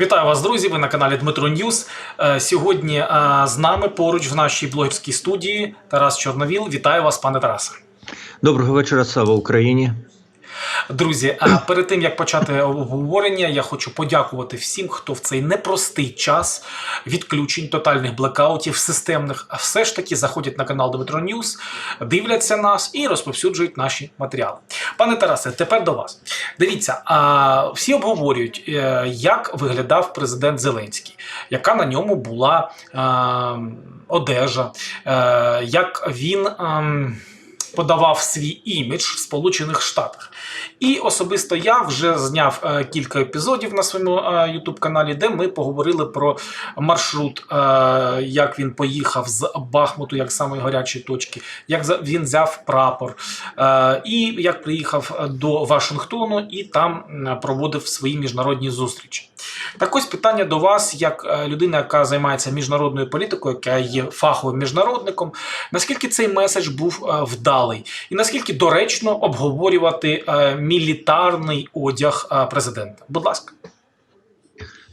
Вітаю вас, друзі! Ви на каналі Дмитро Ньюс. Е, Сьогодні е, з нами поруч в нашій блогерській студії Тарас Чорновіл. Вітаю вас, пане Тарасе. Доброго вечора, слава Україні. Друзі, е, перед тим як почати обговорення, я хочу подякувати всім, хто в цей непростий час відключень, тотальних блекаутів, системних, все ж таки заходять на канал Дмитро Ньюс, дивляться нас і розповсюджують наші матеріали. Пане Тарасе, тепер до вас. Дивіться, а, всі обговорюють, е, як виглядав президент Зеленський, яка на ньому була е, одежа, е, як він. Подавав свій імідж в Сполучених Штатах. І особисто я вже зняв е, кілька епізодів на своєму е, youtube каналі, де ми поговорили про маршрут, е, як він поїхав з Бахмуту, як самої гарячої точки, як він взяв прапор, е, і як приїхав до Вашингтону і там проводив свої міжнародні зустрічі. Так ось питання до вас, як е, людина, яка займається міжнародною політикою, яка є фаховим міжнародником. Наскільки цей меседж був е, вдалий, і наскільки доречно обговорювати е, мілітарний одяг президента? Будь ласка,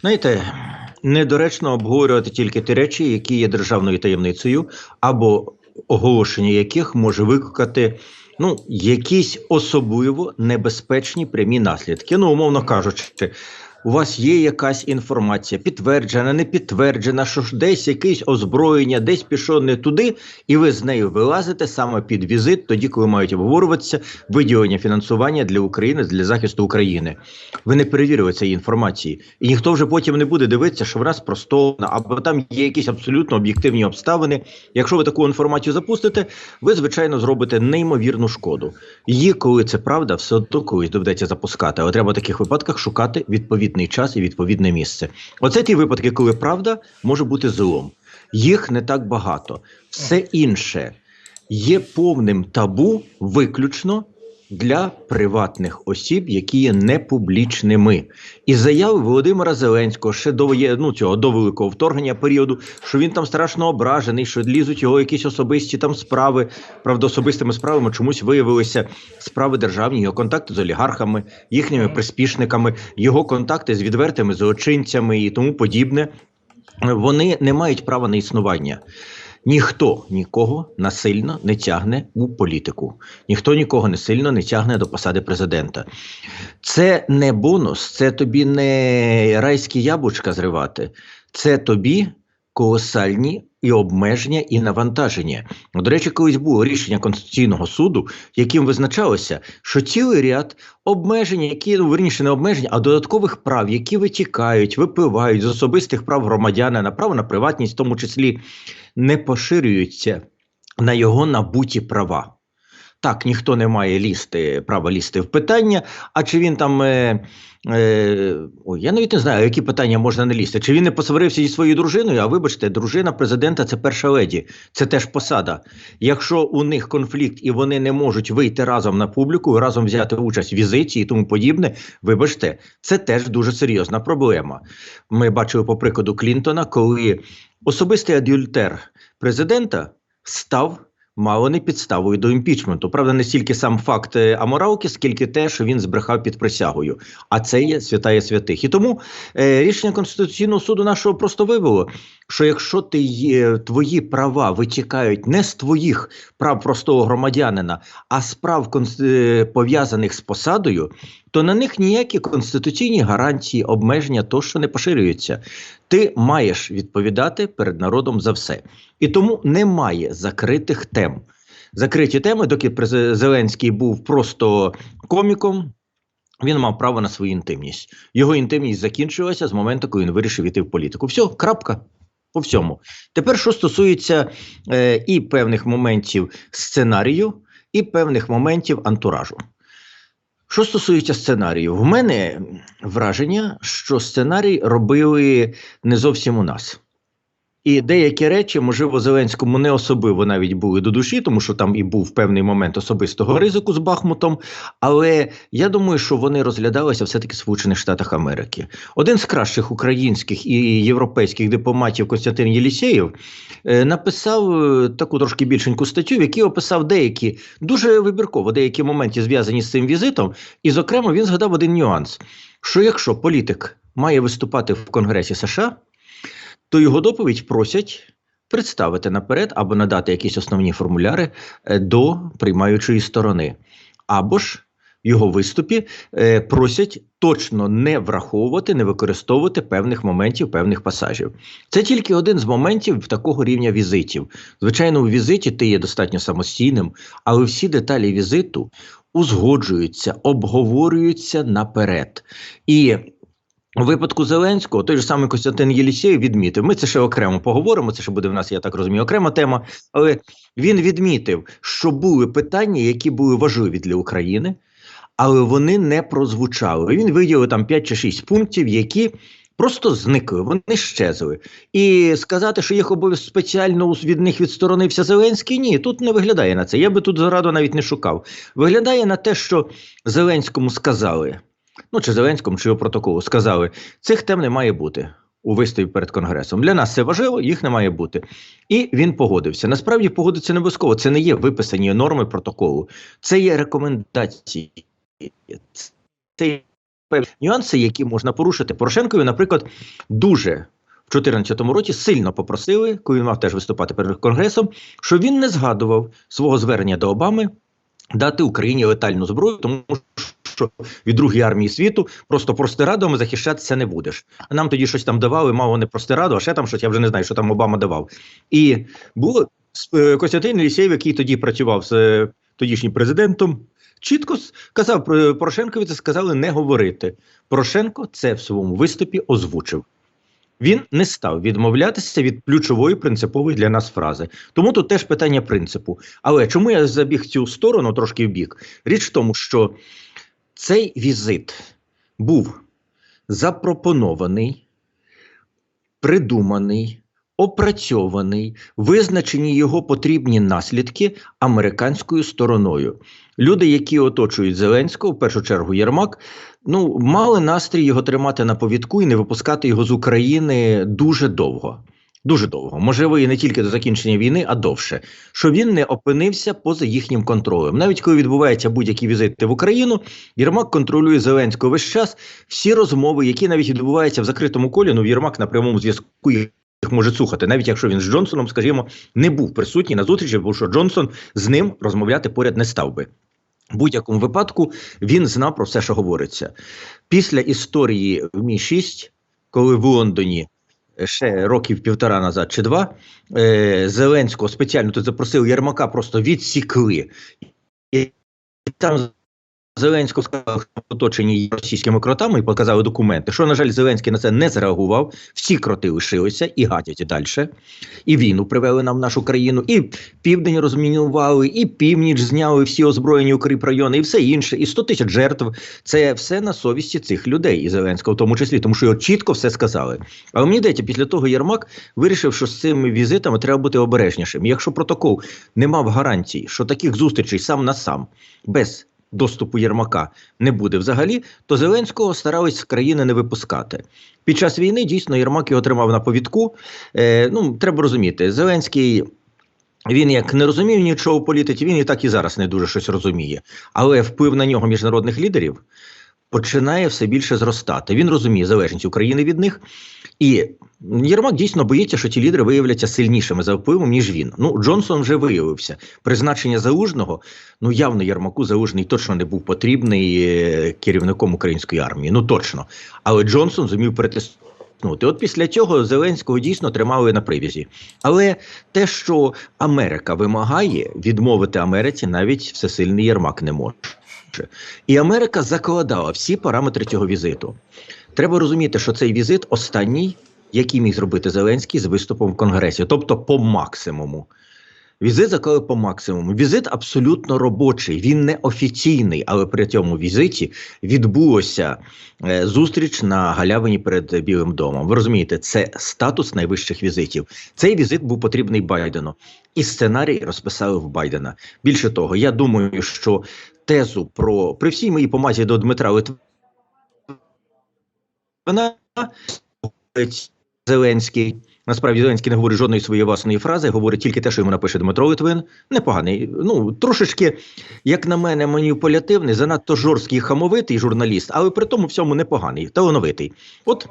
Знаєте, недоречно обговорювати тільки ті речі, які є державною таємницею, або оголошення яких може викликати ну, якісь особливо небезпечні прямі наслідки. Ну, умовно кажучи, у вас є якась інформація, підтверджена, не підтверджена, що ж десь якесь озброєння, десь пішов не туди, і ви з нею вилазите саме під візит, тоді, коли мають обговорюватися виділення фінансування для України, для захисту України. Ви не перевірили цієї інформації, і ніхто вже потім не буде дивитися, що вона спростована, або там є якісь абсолютно об'єктивні обставини. Якщо ви таку інформацію запустите, ви звичайно зробите неймовірну шкоду. Її, коли це правда, все одно колись доведеться запускати. Але треба в таких випадках шукати відповідний час і відповідне місце. Оце ті випадки, коли правда може бути злом. Їх не так багато. Все інше є повним табу виключно для приватних осіб, які є непублічними. І заяви Володимира Зеленського ще до ну, цього до великого вторгнення періоду, що він там страшно ображений, що лізуть його якісь особисті там справи. Правда, особистими справами чомусь виявилися справи державні, його контакти з олігархами, їхніми приспішниками, його контакти з відвертими злочинцями і тому подібне. Вони не мають права на існування. Ніхто нікого насильно не тягне у політику, ніхто нікого не сильно не тягне до посади президента. Це не бонус, це тобі не райські яблучка зривати, це тобі колосальні і обмеження, і навантаження. До речі, колись було рішення Конституційного суду, яким визначалося, що цілий ряд обмежень, які ну верніше не обмежень, а додаткових прав, які витікають, випливають з особистих прав громадянина, право на приватність, в тому числі, не поширюються на його набуті права. Так, ніхто не має лізти, права лізти в питання. А чи він там. Е, е, ой, я навіть не знаю, які питання можна не лізти. Чи він не посварився зі своєю дружиною? А вибачте, дружина президента це перша леді, це теж посада. Якщо у них конфлікт і вони не можуть вийти разом на публіку, разом взяти участь в візиті і тому подібне, вибачте, це теж дуже серйозна проблема. Ми бачили по прикладу Клінтона, коли особистий адюльтер президента став мало не підставою до імпічменту. Правда, не стільки сам факт е, аморалки, скільки те, що він збрехав під присягою. А це є святає святих. І тому е, рішення Конституційного суду нашого просто вивело, що якщо ти твої права витікають не з твоїх прав простого громадянина, а з прав е, пов'язаних з посадою, то на них ніякі конституційні гарантії, обмеження тощо не поширюються. Ти маєш відповідати перед народом за все. І тому немає закритих тем. Закриті теми, доки Зеленський був просто коміком, він мав право на свою інтимність. Його інтимність закінчилася з моменту, коли він вирішив іти в політику. Все, крапка. По всьому. Тепер, що стосується е, і певних моментів сценарію, і певних моментів антуражу. Що стосується сценарію, в мене враження, що сценарій робили не зовсім у нас. І деякі речі, можливо, Зеленському не особливо навіть були до душі, тому що там і був певний момент особистого ризику з Бахмутом. Але я думаю, що вони розглядалися все-таки в Сполучених Штатах Америки. Один з кращих українських і європейських дипломатів Костянтин Єлісєєв е, написав е, таку трошки більшеньку статтю, в якій описав деякі дуже вибірково деякі моменти зв'язані з цим візитом. І, зокрема, він згадав один нюанс: що якщо політик має виступати в Конгресі США, то його доповідь просять представити наперед або надати якісь основні формуляри е, до приймаючої сторони. Або ж його виступі е, просять точно не враховувати, не використовувати певних моментів, певних пасажів. Це тільки один з моментів такого рівня візитів. Звичайно, у візиті ти є достатньо самостійним, але всі деталі візиту узгоджуються, обговорюються наперед. І у випадку Зеленського той же самий Костянтин Єлісєєв відмітив. Ми це ще окремо поговоримо. Це ще буде в нас, я так розумію, окрема тема. Але він відмітив, що були питання, які були важливі для України, але вони не прозвучали. Він виділив там 5 чи 6 пунктів, які просто зникли, вони щезли. І сказати, що їх обов'язково спеціально від них відсторонився Зеленський, ні, тут не виглядає на це. Я би тут зраду навіть не шукав. Виглядає на те, що Зеленському сказали. Ну, чи Зеленському, чи його протоколу сказали, цих тем не має бути у виставі перед Конгресом. Для нас це важливо, їх не має бути. І він погодився. Насправді погодиться не обов'язково. Це не є виписані норми протоколу, це є рекомендації. Це є певні нюанси, які можна порушити. Порошенкові, наприклад, дуже в 2014 році сильно попросили, коли він мав теж виступати перед Конгресом, що він не згадував свого звернення до Обами дати Україні летальну зброю, тому що від другої армії світу просто простирадами захищатися не будеш. А нам тоді щось там давали, мало не простираду, а ще там щось, я вже не знаю, що там Обама давав. І було е, Костянтин Лісєєв, який тоді працював з е, тодішнім президентом, чітко сказав Порошенкові, це сказали не говорити. Порошенко це в своєму виступі озвучив. Він не став відмовлятися від ключової принципової для нас фрази. Тому тут теж питання принципу. Але чому я забіг цю сторону трошки в бік? Річ в тому, що цей візит був запропонований, придуманий, опрацьований, визначені його потрібні наслідки американською стороною. Люди, які оточують Зеленського, в першу чергу Єрмак, ну мали настрій його тримати на повідку і не випускати його з України дуже довго. Дуже довго, можливо, і не тільки до закінчення війни, а довше, що він не опинився поза їхнім контролем. Навіть коли відбуваються будь-які візити в Україну, Єрмак контролює Зеленського весь час. Всі розмови, які навіть відбуваються в закритому колі, ну Єрмак на прямому зв'язку їх може слухати, навіть якщо він з Джонсоном, скажімо, не був присутній на зустрічі, бо що Джонсон з ним розмовляти поряд не став би. В будь-якому випадку він знав про все, що говориться. Після історії в Мі 6 коли в Лондоні ще років півтора назад чи два, е, Зеленського спеціально тут запросив Єрмака, просто відсікли. І там Зеленського сказали, що оточені російськими кротами і показали документи. Що, на жаль, Зеленський на це не зреагував. Всі кроти лишилися і гадять далі. І війну привели нам в нашу країну, і південь розмінували, і північ зняли всі озброєні укріпрайони, і все інше. І 100 тисяч жертв. Це все на совісті цих людей, і Зеленського в тому числі, тому що його чітко все сказали. Але мені здається, після того Єрмак вирішив, що з цими візитами треба бути обережнішим. І Якщо протокол не мав гарантій, що таких зустрічей сам на сам без доступу Єрмака не буде взагалі, то Зеленського старались з країни не випускати. Під час війни дійсно Єрмак його тримав на повідку. Е, ну, треба розуміти, Зеленський. Він як не розумів нічого у політиці, він і так і зараз не дуже щось розуміє. Але вплив на нього міжнародних лідерів починає все більше зростати. Він розуміє залежність України від них. І Єрмак дійсно боїться, що ті лідери виявляться сильнішими за впливом, ніж він. Ну, Джонсон вже виявився. Призначення залужного, ну явно Єрмаку залужний точно не був потрібний е, керівником української армії. Ну точно. Але Джонсон зумів перетиснути. От після цього Зеленського дійсно тримали на привізі. Але те, що Америка вимагає, відмовити Америці навіть всесильний Єрмак не може. І Америка закладала всі параметри цього візиту. Треба розуміти, що цей візит останній, який міг зробити Зеленський з виступом в Конгресі, тобто по максимуму. Візит заклали по максимуму. Візит абсолютно робочий, він не офіційний, але при цьому візиті відбулося е, зустріч на галявині перед Білим домом. Ви розумієте, це статус найвищих візитів. Цей візит був потрібний Байдену, і сценарій розписали в Байдена. Більше того, я думаю, що тезу про при всій моїй помазі до Дмитра Литвина Зеленський Насправді Зеленський не говорить жодної своєї власної фрази, говорить тільки те, що йому напише Дмитро Литвин. Непоганий. Ну трошечки, як на мене, маніпулятивний, занадто жорсткий, хамовитий журналіст, але при тому всьому непоганий, талановитий. От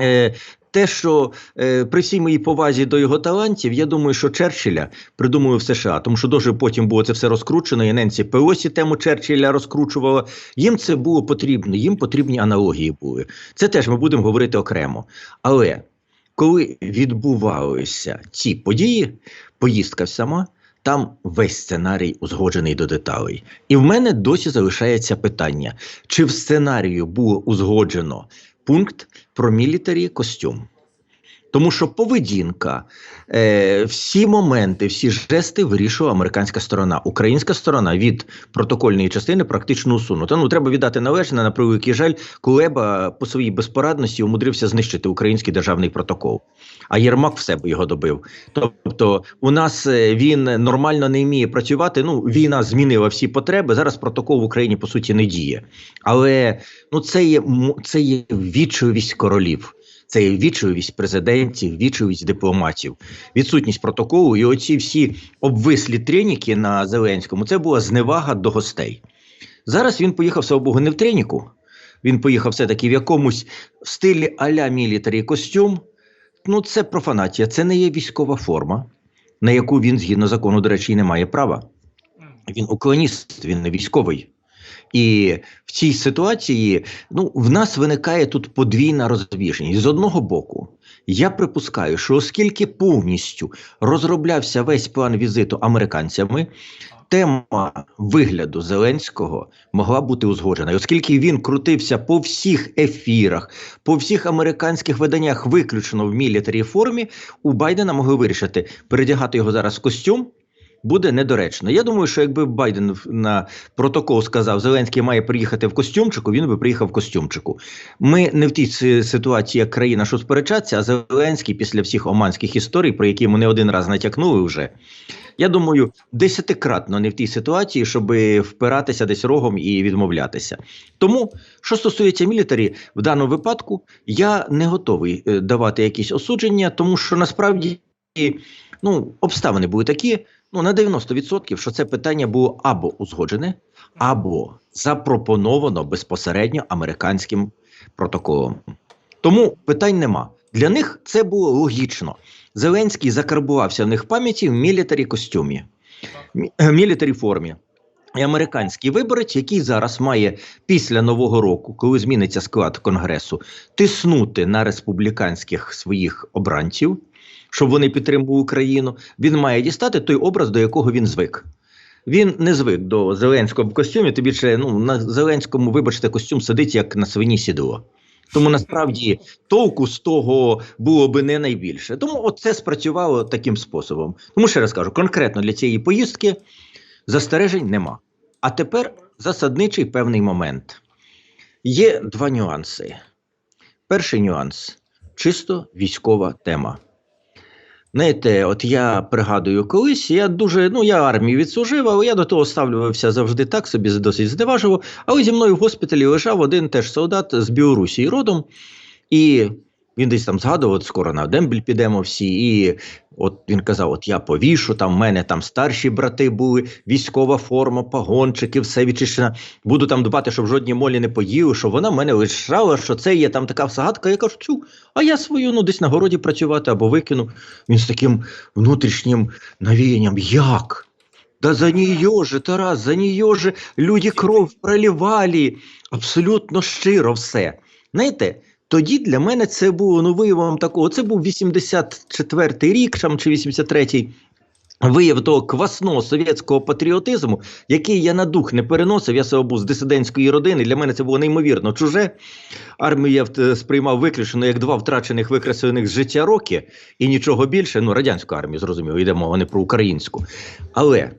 е, те, що е, при всій моїй повазі до його талантів, я думаю, що Черчилля придумали в США, тому що дуже потім було це все розкручено. І Ненсі Пелосі тему Черчилля розкручувала. Їм це було потрібно, їм потрібні аналогії були. Це теж ми будемо говорити окремо. Але коли відбувалися ці події, поїздка сама. Там весь сценарій узгоджений до деталей. І в мене досі залишається питання: чи в сценарію було узгоджено пункт про мілітарі костюм? Тому що поведінка, е, всі моменти, всі жести вирішувала американська сторона. Українська сторона від протокольної частини практично усунута. Ну треба віддати належне на превеликий жаль. Кулеба по своїй безпорадності умудрився знищити український державний протокол. А Єрмак в себе його добив. Тобто, у нас е, він нормально не вміє працювати. Ну, війна змінила всі потреби. Зараз протокол в Україні по суті не діє. Але ну це є це є вічливість королів. Це є вічливість президентів, вічливість дипломатів, відсутність протоколу і оці всі обвислі треніки на Зеленському. Це була зневага до гостей. Зараз він поїхав, слава Богу, не в треніку. Він поїхав все-таки в якомусь стилі а-ля мілітарі костюм. Ну, це профанація, це не є військова форма, на яку він, згідно закону, до речі, не має права. Він уклоніст, він не військовий. І в цій ситуації ну, в нас виникає тут подвійна розбіжність. З одного боку, я припускаю, що оскільки повністю розроблявся весь план візиту американцями, тема вигляду Зеленського могла бути узгоджена. І оскільки він крутився по всіх ефірах, по всіх американських виданнях, виключно в мілітарі формі, у Байдена могли вирішити передягати його зараз костюм. Буде недоречно. Я думаю, що якби Байден на протокол сказав, Зеленський має приїхати в костюмчику, він би приїхав в костюмчику. Ми не в тій ситуації, як країна, що сперечатися, а Зеленський після всіх оманських історій, про які ми не один раз натякнули вже. Я думаю, десятикратно не в тій ситуації, щоб впиратися десь рогом і відмовлятися. Тому, що стосується мілітарі, в даному випадку я не готовий е, давати якісь осудження, тому що насправді ну, обставини були такі, ну на 90%, що це питання було або узгоджене, або запропоновано безпосередньо американським протоколом. Тому питань нема. Для них це було логічно. Зеленський закарбувався в них пам'яті в мілітарі костюмі, мі- е, мілітарі формі. І американський виборець, який зараз має після нового року, коли зміниться склад конгресу, тиснути на республіканських своїх обранців, щоб вони підтримували Україну, він має дістати той образ, до якого він звик. Він не звик до Зеленського в костюмі, тобі ще ну, на Зеленському, вибачте, костюм сидить як на свині сідло. Тому насправді толку з того було би не найбільше. Тому це спрацювало таким способом. Тому ще раз кажу, конкретно для цієї поїздки застережень нема. А тепер засадничий певний момент. Є два нюанси. Перший нюанс чисто військова тема. Знаєте, от я пригадую колись, я дуже, ну я армію відслужив, але я до того ставлювався завжди так, собі досить зневажував. Але зі мною в госпіталі лежав один теж солдат з Білорусі родом, і він десь там згадував, от скоро на дембель підемо всі. І от він казав: От я повішу, там в мене там старші брати були, військова форма, погончики, все відчищено. Буду там дбати, щоб жодні молі не поїли, що вона в мене лишала, що це є там така загадка. Я кажу, чу, а я свою ну десь на городі працювати або викину. Він з таким внутрішнім навіянням. Як? Да за нее же, Тарас, за нее же люди кров проливали. Абсолютно щиро все. Знаєте, тоді для мене це було ну виявом такого. Це був 84-й рік там, чи 83-й. Вияв того квасного совєтського патріотизму, який я на дух не переносив. Я себе був з дисидентської родини. Для мене це було неймовірно чуже. Армію я сприймав виключно як два втрачених викреслених з життя роки і нічого більше. Ну, радянську армію, зрозуміло, йде мова не про українську. Але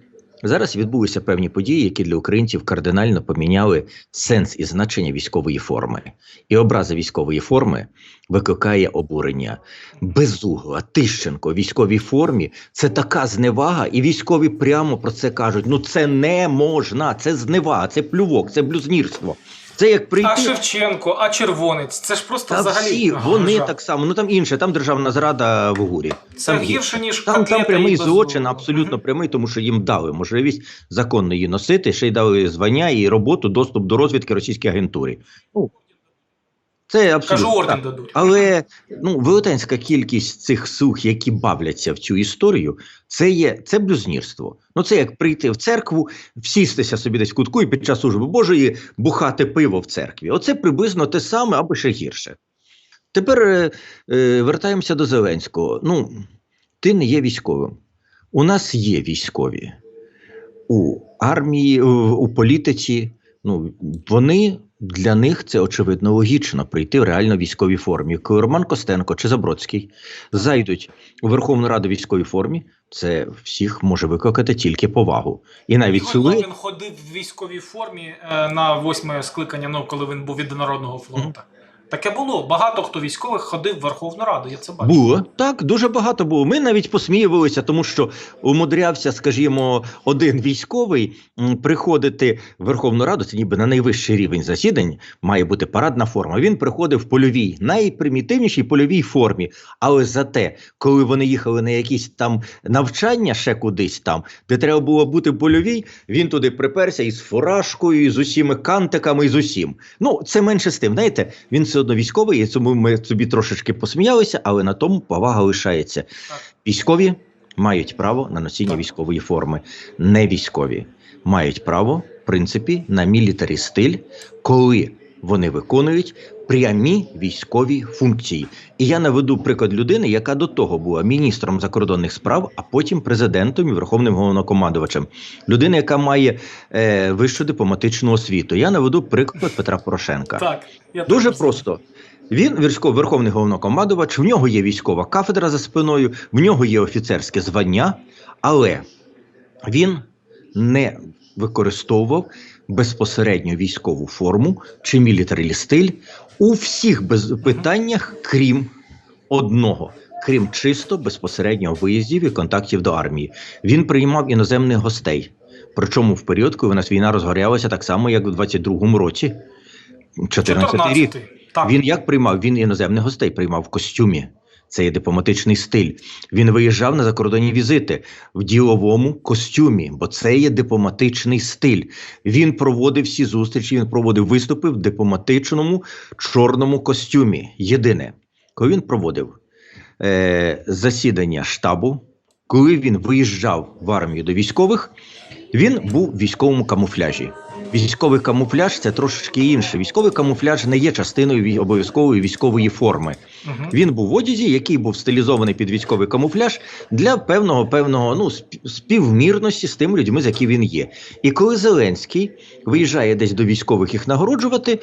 зараз відбулися певні події, які для українців кардинально поміняли сенс і значення військової форми. І образа військової форми викликає обурення. Безугла, Тищенко, військовій формі це така зневага, і військові прямо про це кажуть: ну це не можна, це зневага, це плювок, це блюзнірство. Це як прийти. А Шевченко, а Червонець. Це ж просто Та взагалі. всі вони жах. так само. Ну там інше, там державна зрада в гурі. Це там гірше, ніж Там, там прямий злочин, абсолютно прямий, тому що їм дали можливість законно її носити, ще й дали звання і роботу, доступ до розвідки російської агентури. Ну, це абсолютно. Кажу, орден дадуть. Але ну, велетенська кількість цих сух, які бавляться в цю історію, це є це блюзнірство. Ну це як прийти в церкву, всістися собі десь в кутку і під час служби Божої бухати пиво в церкві. Оце приблизно те саме або ще гірше. Тепер е, е, вертаємося до Зеленського. Ну, ти не є військовим. У нас є військові у армії, у, у політиці. Ну, вони для них це очевидно логічно прийти в реально військовій формі. Коли Роман Костенко чи Забродський зайдуть у Верховну Раду військовій формі, це всіх може викликати тільки повагу. І навіть сили. Лапін ходив в військовій формі е, на восьме скликання, ну коли він був від Народного фронту. Таке було. Багато хто військових ходив в Верховну Раду, я це бачу. Було так, дуже багато було. Ми навіть посміювалися, тому що умудрявся, скажімо, один військовий приходити в Верховну Раду. Це ніби на найвищий рівень засідань має бути парадна форма. Він приходив в польовій, найпримітивнішій польовій формі. Але зате, коли вони їхали на якісь там навчання, ще кудись там, де треба було бути польовій, він туди приперся із фуражкою, і з усіми кантиками, і з усім. Ну це менше з тим. Знаєте, він все одно військовий, цьому тому ми собі трошечки посміялися, але на тому повага лишається. Військові мають право на носіння Так. військової форми. Не військові мають право, в принципі, на мілітарі стиль, коли вони виконують прямі військові функції. І я наведу приклад людини, яка до того була міністром закордонних справ, а потім президентом і верховним головнокомандувачем. Людина, яка має е, вищу дипломатичну освіту. Я наведу приклад Петра Порошенка. Так, я Дуже так просто. Він військо- верховний головнокомандувач, в нього є військова кафедра за спиною, в нього є офіцерське звання, але він не використовував безпосередньо військову форму чи мілітарі стиль у всіх без питаннях, крім одного. Крім чисто безпосереднього виїздів і контактів до армії, він приймав іноземних гостей. Причому в період, коли у нас війна розгорялася так само, як у 22-му році, 14-й рік. Так. Він як приймав? Він іноземних гостей приймав в костюмі. Це є дипломатичний стиль. Він виїжджав на закордонні візити в діловому костюмі, бо це є дипломатичний стиль. Він проводив всі зустрічі, він проводив виступи в дипломатичному чорному костюмі. Єдине, коли він проводив е, засідання штабу, коли він виїжджав в армію до військових, він був в військовому камуфляжі. Військовий камуфляж це трошечки інше. Військовий камуфляж не є частиною обов'язкової військової форми. Мгм. Він був в одязі, який був стилізований під військовий камуфляж для певного певного ну сп- співмірності з тими людьми, з які він є. І коли Зеленський виїжджає десь до військових їх нагороджувати,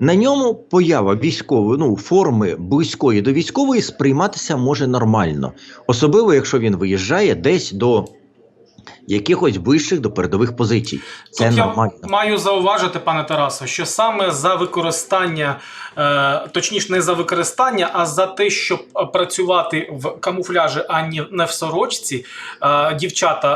на ньому поява військової ну форми близької до військової сприйматися може нормально, особливо якщо він виїжджає десь до. Якихось ближчих до передових позицій. Це Тут нормально. я маю зауважити, пане Тарасо, що саме за використання, е, точніше, не за використання, а за те, щоб працювати в камуфляжі, а не в сорочці, е, дівчата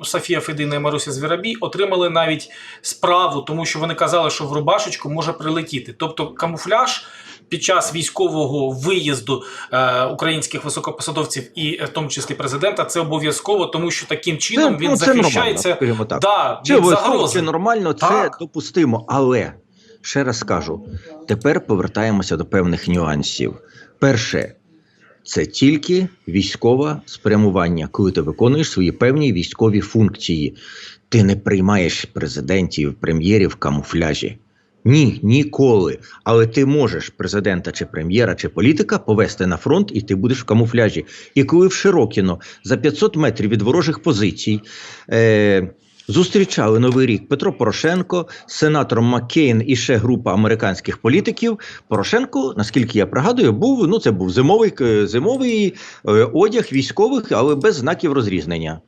е, Софія Федина і Маруся Звіробій отримали навіть справу, тому що вони казали, що в рубашечку може прилетіти. Тобто камуфляж. Під час військового виїзду е, українських високопосадовців і е, в тому числі президента це обов'язково, тому що таким чином він ну, це нормально, захищається скажімо так. Да, Чи від загрози. чи нормально, це Так. допустимо. Але ще раз скажу: тепер повертаємося до певних нюансів. Перше, це тільки військове спрямування, коли ти виконуєш свої певні військові функції. Ти не приймаєш президентів, прем'єрів в камуфляжі. Ні, ніколи. Але ти можеш президента чи прем'єра чи політика повести на фронт, і ти будеш в камуфляжі. І коли в Широкіно за 500 метрів від ворожих позицій е, зустрічали новий рік Петро Порошенко, сенатор Маккейн і ще група американських політиків. Порошенко, наскільки я пригадую, був ну це був зимовий е, зимовий е, одяг військових, але без знаків розрізнення.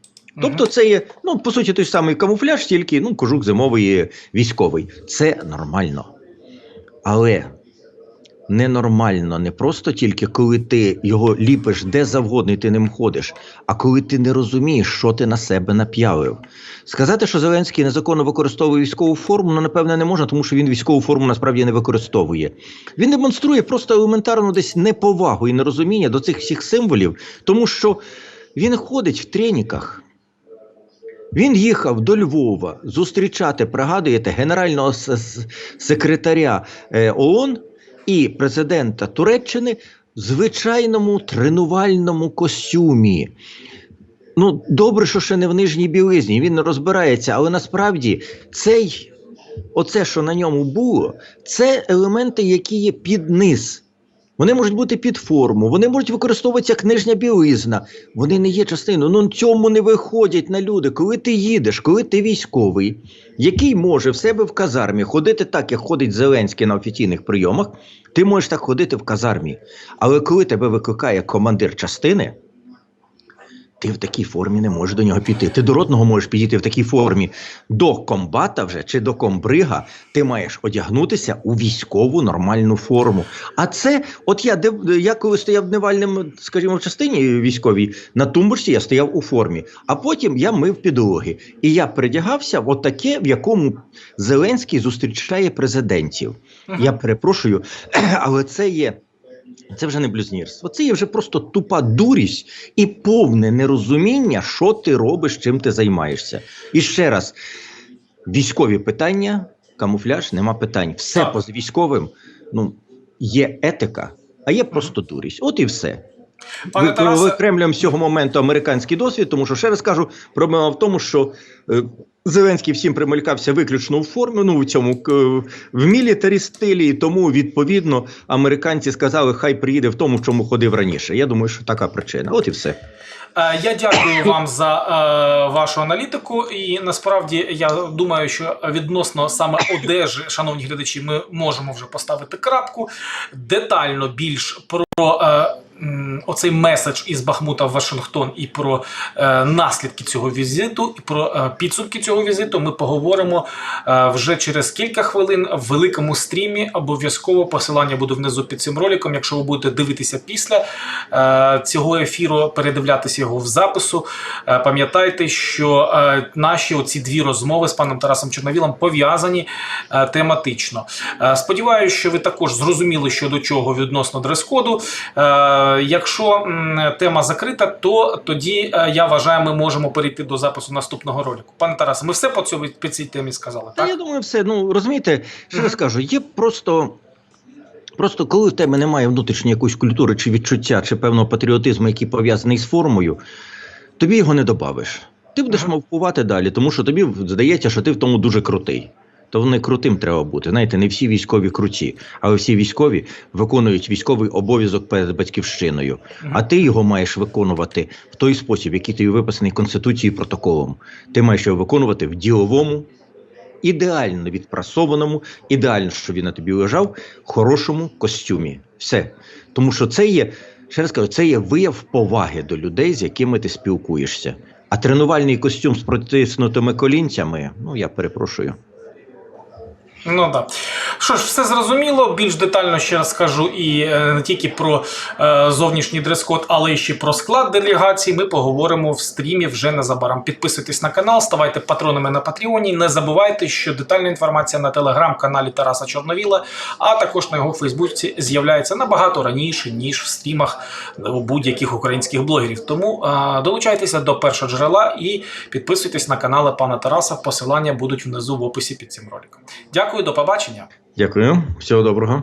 Тобто це є, ну, по суті, той самий камуфляж, тільки ну, кожух зимовий військовий. Це нормально. Але ненормально, не просто тільки коли ти його ліпиш де завгодно і ти ним ходиш, а коли ти не розумієш, що ти на себе нап'явив. Сказати, що Зеленський незаконно використовує військову форму, ну напевне не можна, тому що він військову форму насправді не використовує. Він демонструє просто елементарну десь неповагу і нерозуміння до цих всіх символів, тому що він ходить в треніках. Він їхав до Львова зустрічати, пригадуєте, генерального секретаря е, ООН і президента Туреччини в звичайному тренувальному костюмі. Ну, добре, що ще не в нижній білизні, він не розбирається, але насправді цей, оце, що на ньому було, це елементи, які є під низ. Вони можуть бути під форму, вони можуть використовуватися як нижня білизна. Вони не є частиною. Ну цьому не виходять на люди. Коли ти їдеш, коли ти військовий, який може в себе в казармі ходити так, як ходить Зеленський на офіційних прийомах, ти можеш так ходити в казармі. Але коли тебе викликає командир частини, ти в такій формі не можеш до нього піти. Ти до ротного можеш підійти в такій формі. До комбата вже чи до комбрига ти маєш одягнутися у військову нормальну форму. А це, от я де я коли стояв дневальним, скажімо, в частині військовій на тумбочці, я стояв у формі. А потім я мив підлоги. І я придягався в таке, в якому Зеленський зустрічає президентів. Я перепрошую, але це є. Це вже не блюзнірство. Це є вже просто тупа дурість і повне нерозуміння, що ти робиш, чим ти займаєшся. І ще раз: військові питання, камуфляж, нема питань. Все поза військовим. Ну, є етика, а є просто дурість. От і все. Пане Тарасе- викремлюємо з цього моменту американський досвід, тому що ще раз кажу, проблема в тому, що е, Зеленський всім примелькався виключно в формі, ну в цьому к- в мілітарі стилі, і тому відповідно американці сказали, хай приїде в тому, в чому ходив раніше. Я думаю, що така причина. От і все. Е, Я дякую вам за е, вашу аналітику. І насправді я думаю, що відносно саме одежі, шановні глядачі, ми можемо вже поставити крапку. Детально більш про е, оцей меседж із Бахмута в Вашингтон і про е, наслідки цього візиту, і про е, підсумки цього візиту ми поговоримо е, вже через кілька хвилин в великому стрімі. Обов'язково посилання буде внизу під цим роликом. Якщо ви будете дивитися після е, цього ефіру, передивлятися його в запису. Е, пам'ятайте, що е, наші оці дві розмови з паном Тарасом Чорновілом пов'язані е, тематично. Е, сподіваюся, що ви також зрозуміли, що до чого відносно дрес-коду. Е, якщо м, тема закрита, то тоді е, я вважаю, ми можемо перейти до запису наступного ролику. Пане Тарасе, ми все по цьому по цій темі сказали. Та Так? я думаю, все. Ну розумієте, ще Мгм. раз кажу, є просто. Просто коли в тебе немає внутрішньої якоїсь культури чи відчуття, чи певного патріотизму, який пов'язаний з формою, тобі його не добавиш. Ти будеш Ага. мавкувати далі, тому що тобі здається, що ти в тому дуже крутий. То не крутим треба бути. Знаєте, не всі військові круті, але всі військові виконують військовий обов'язок перед батьківщиною. А ти його маєш виконувати в той спосіб, який тобі виписаний Конституцією і протоколом. Ти маєш його виконувати в діловому, ідеально відпрасованому, ідеально, що він на тобі лежав, хорошому костюмі. Все. Тому що це є, ще раз кажу, це є вияв поваги до людей, з якими ти спілкуєшся. А тренувальний костюм з протиснутими колінцями, ну я перепрошую. Ну так. Що ж, все зрозуміло. Більш детально ще раз скажу і е, не тільки про е, зовнішній дрес-код, але й ще про склад делегації. Ми поговоримо в стрімі вже незабаром. Підписуйтесь на канал, ставайте патронами на Патреоні. Не забувайте, що детальна інформація на телеграм-каналі Тараса Чорновіла, а також на його Фейсбуці з'являється набагато раніше, ніж в стрімах будь-яких українських блогерів. Тому е, долучайтеся до першого джерела і підписуйтесь на канали пана Тараса. Посилання будуть внизу в описі під цим роликом. Дякую, до побачення. Дякую, всього доброго.